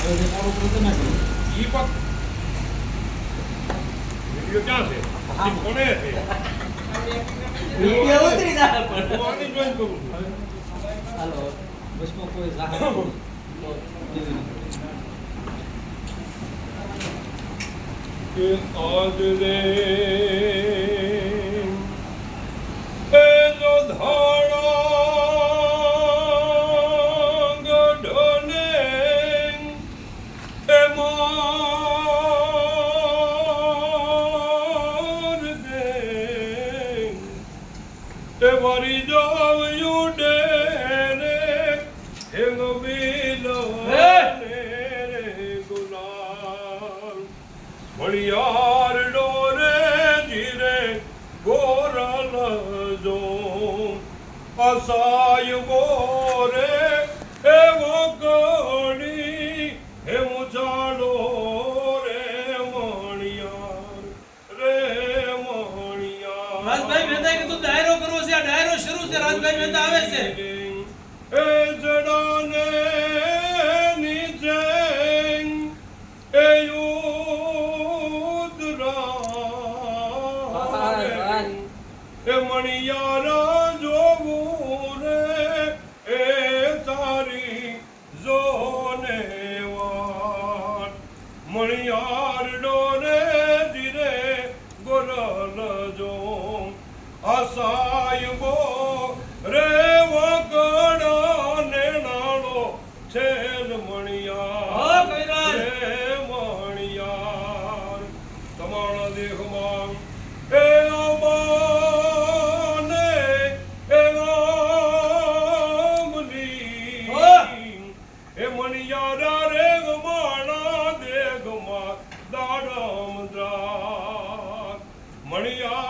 હવે જે તારું કરું તમે કરો ઈ પણ વીડિયો ક્યાં છે? કોને છે? વીડિયો ઉતરી જાય પણ. હું આની જોઈન કરું છું. હાલો બસમાં કોઈ જાહેર કે આજ રે એ વરી જાવ યુડે રે હેંગ બીલો હે! રે ગુલામ મણિયાર ડોરે ધીરે ગોરલ જો. અસાય ગોરે હે વગણી હે મુચાડો રે મણિયાર રે મણિયાર. ડાયરો ડાયરો શરૂ છે, રાજભાઈ મહેતા આવે છે. એ જડાને નીચે એ એ મણિયારા જોવું રે, એ તારી જોને વાત. મણિયાર ડોરે દાડમ દ્રા મણિયાર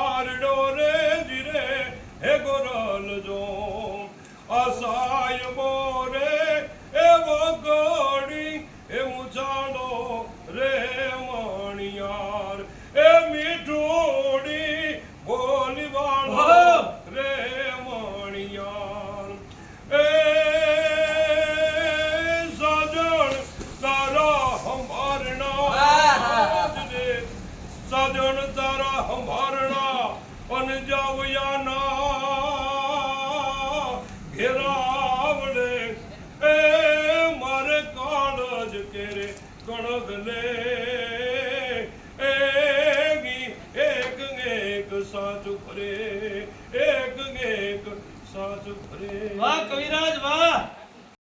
અન જાવયાના ઘેરાવડે. એ મારે કાળજ કેરે કણગલે એક એક સાચું ભરે એક એક સાચું ભરે વાહ, કવિરાજ, વાહ.